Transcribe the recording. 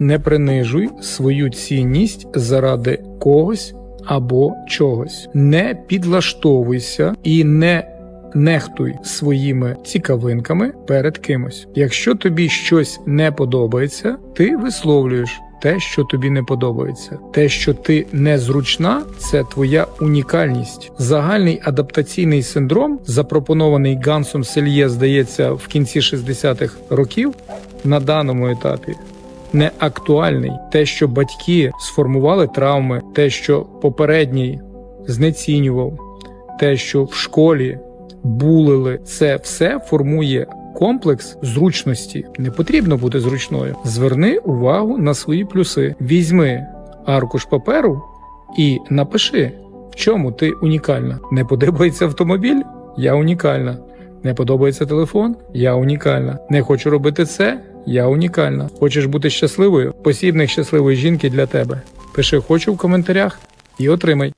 Не принижуй свою цінність заради когось або чогось. Не підлаштовуйся і не нехтуй своїми цікавинками перед кимось. Якщо тобі щось не подобається, ти висловлюєш. Те, що тобі не подобається, те, що ти незручна, це твоя унікальність. Загальний адаптаційний синдром, запропонований Гансом Сельє, здається, в кінці 60-х років, на даному етапі не актуальний. Те, що батьки сформували травми, те, що попередній знецінював, те, що в школі булили, це все формує комплекс зручності. Не потрібно бути зручною. Зверни увагу на свої плюси. Візьми аркуш паперу і напиши, в чому ти унікальна. Не подобається автомобіль? Я унікальна. Не подобається телефон? Я унікальна. Не хочу робити це? Я унікальна. Хочеш бути щасливою? Посібник щасливої жінки для тебе. Пиши хочу в коментарях і отримай.